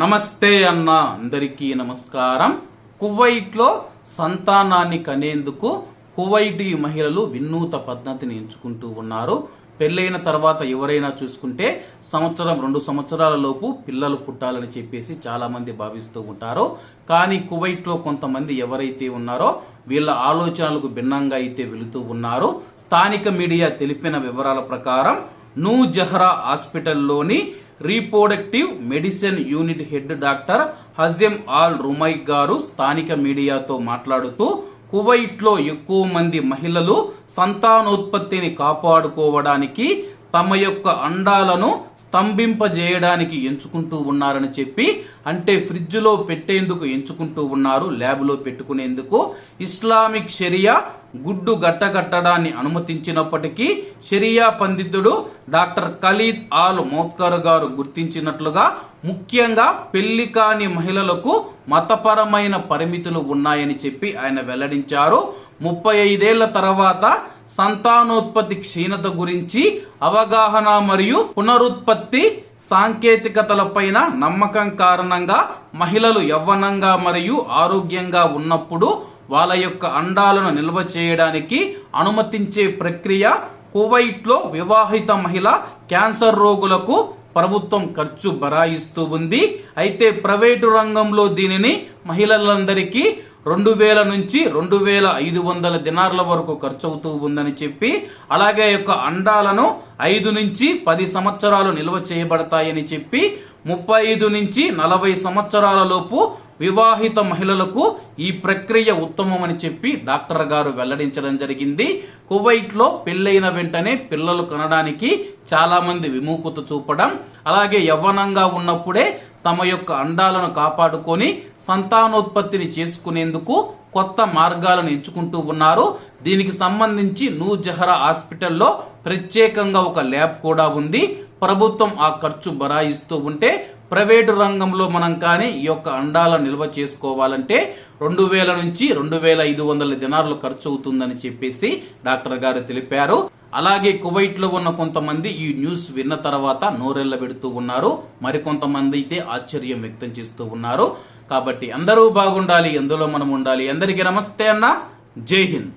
నమస్తే అన్న అందరికీ నమస్కారం. కువైట్లో సంతానాన్ని కనేందుకు కువైటీ మహిళలు వినూత పద్ధతిని ఎంచుకుంటూ ఉన్నారు. పెళ్ళైన తర్వాత ఎవరైనా చూసుకుంటే సంవత్సరం రెండు సంవత్సరాల లోపు పిల్లలు పుట్టాలని చెప్పేసి చాలా మంది భావిస్తూ ఉంటారు. కానీ కువైట్లో కొంతమంది ఎవరైతే ఉన్నారో వీళ్ళ ఆలోచనలకు భిన్నంగా అయితే వెళుతూ ఉన్నారు. స్థానిక మీడియా తెలిపిన వివరాల ప్రకారం నూ Zahra హాస్పిటల్లోని reproductive medicine unit head doctor Hazem Al Rumaik గారు స్థానిక మీడియాతో మాట్లాడుతూ కువైట్లో ఎక్కువ మంది మహిళలు సంతానోత్పత్తిని కాపాడుకోవడానికి తమ యొక్క అండాలను స్తంభింపజేయడానికి ఎంచుకుంటూ ఉన్నారని చెప్పి అంటే ఫ్రిడ్జ్లో పెట్టేందుకు ఎంచుకుంటూ ఉన్నారు ల్యాబ్లో పెట్టుకునేందుకు. ఇస్లామిక్ షరియా గుడ్డు గట్టగట్టడాన్ని అనుమతించినప్పటికీ షరియా పండితుడు డాక్టర్ ఖలీద్ ఆల్ మోత్కర్ గారు గుర్తించినట్లుగా ముఖ్యంగా పెళ్ళి కాని మహిళలకు మతపరమైన పరిమితులు ఉన్నాయని చెప్పి ఆయన వెల్లడించారు. ముప్పై ఐదేళ్ళ తర్వాత సంతానోత్పత్తి క్షీణత గురించి అవగాహన మరియు పునరుత్పత్తి సాంకేతికతలపైన నమ్మకం కారణంగా మహిళలు యవ్వనంగా మరియు ఆరోగ్యంగా ఉన్నప్పుడు వాళ్ళ యొక్క అండాలను నిల్వ చేయడానికి అనుమతించే ప్రక్రియ కువైట్లో వివాహిత మహిళ క్యాన్సర్ రోగులకు ప్రభుత్వం ఖర్చు బరాయిస్తూ ఉంది. అయితే ప్రైవేటు రంగంలో దీనిని మహిళలందరికీ రెండు వేల నుంచి రెండు వేల ఐదు వందల దినార్ల వరకు ఖర్చు అవుతూ ఉందని చెప్పి అలాగే యొక్క అండాలను ఐదు నుంచి పది సంవత్సరాలు నిల్వ చేయబడతాయని చెప్పి ముప్పై ఐదు నుంచి నలభై సంవత్సరాల లోపు వివాహిత మహిళలకు ఈ ప్రక్రియ ఉత్తమమని చెప్పి డాక్టర్ గారు వెల్లడించడం జరిగింది. కువైట్లో వెంటనే పిల్లలు కనడానికి చాలా మంది విముఖత చూపడం అలాగే యవ్వనంగా ఉన్నప్పుడే తమ యొక్క అండాలను కాపాడుకొని సంతానోత్పత్తిని చేసుకునేందుకు కొత్త మార్గాలను ఎంచుకుంటూ ఉన్నారు. దీనికి సంబంధించి నూ జహరా హాస్పిటల్లో ప్రత్యేకంగా ఒక ల్యాబ్ కూడా ఉంది. ప్రభుత్వం ఆ ఖర్చు బరాయిస్తూ ఉంటే ప్రైవేటు రంగంలో మనం కానీ ఈ యొక్క అండాలను నిల్వ చేసుకోవాలంటే రెండు వేల నుంచి రెండు వేల ఐదు వందల దినారులు ఖర్చు అవుతుందని చెప్పేసి డాక్టర్ గారు తెలిపారు. అలాగే కువైట్లో ఉన్న కొంతమంది ఈ న్యూస్ విన్న తర్వాత నోరెళ్ళ పెడుతూ ఉన్నారు. మరికొంతమంది అయితే ఆశ్చర్యం వ్యక్తం చేస్తూ ఉన్నారు. కాబట్టి అందరూ బాగుండాలి ఎందులో మనం ఉండాలి? అందరికీ నమస్తే అన్న. జై హింద్.